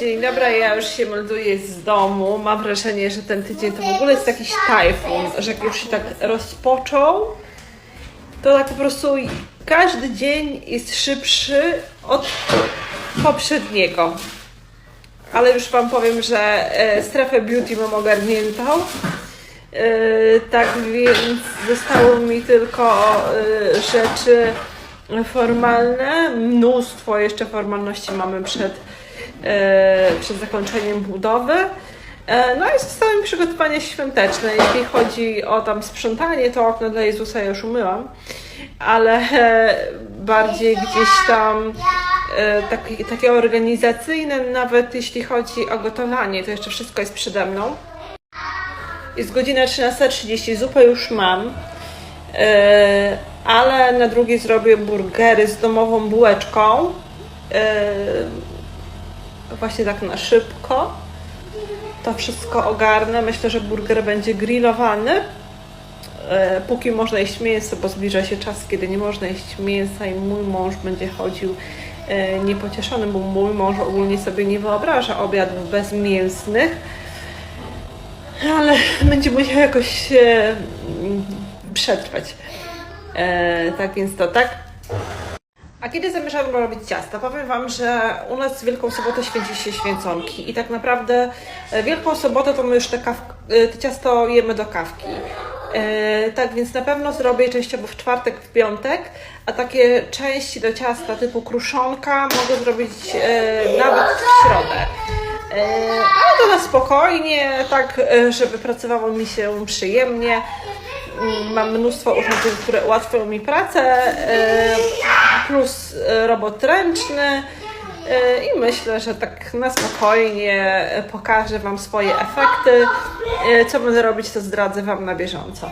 Dzień dobry, ja już się melduję z domu. Mam wrażenie, że ten tydzień to w ogóle jest jakiś tajfun, że jak już się tak rozpoczął, to tak po prostu każdy dzień jest szybszy od poprzedniego. Ale już Wam powiem, że e, strefę beauty mam ogarniętą. E, tak więc zostało mi tylko e, rzeczy formalne. Mnóstwo jeszcze formalności mamy przed, przed zakończeniem budowy. E, No i zostały mi przygotowania świąteczne. Jeśli chodzi o tam sprzątanie, to okno dla Jezusa już umyłam, ale e, bardziej gdzieś tam e, takie, takie organizacyjne, nawet jeśli chodzi o gotowanie, to jeszcze wszystko jest przede mną. Jest godzina 13.30, zupę już mam, e, ale na drugie zrobię burgery z domową bułeczką. E, Właśnie tak na szybko. To wszystko ogarnę. Myślę, że burger będzie grillowany. E, Póki można jeść mięso, bo zbliża się czas, kiedy nie można jeść mięsa i mój mąż będzie chodził e, niepocieszony, bo mój mąż ogólnie sobie nie wyobraża obiadów bezmięsnych. Ale będzie musiał jakoś e, mm, przetrwać. E, tak więc to tak. A kiedy zamierzam robić ciasta? Powiem Wam, że u nas Wielką Sobotę święci się święconki i tak naprawdę e, Wielką Sobotę to my już te, kaw- e, te ciasto jemy do kawki. E, tak więc na pewno zrobię częściowo w czwartek, w piątek, a takie części do ciasta typu kruszonka mogę zrobić nawet w środę. Ale to na spokojnie, tak żeby pracowało mi się przyjemnie. Mm, Mam mnóstwo urządzeń, które ułatwią mi pracę, plus e, robot ręczny. e, I myślę, że tak na spokojnie pokażę Wam swoje efekty. E, Co będę robić, to zdradzę Wam na bieżąco.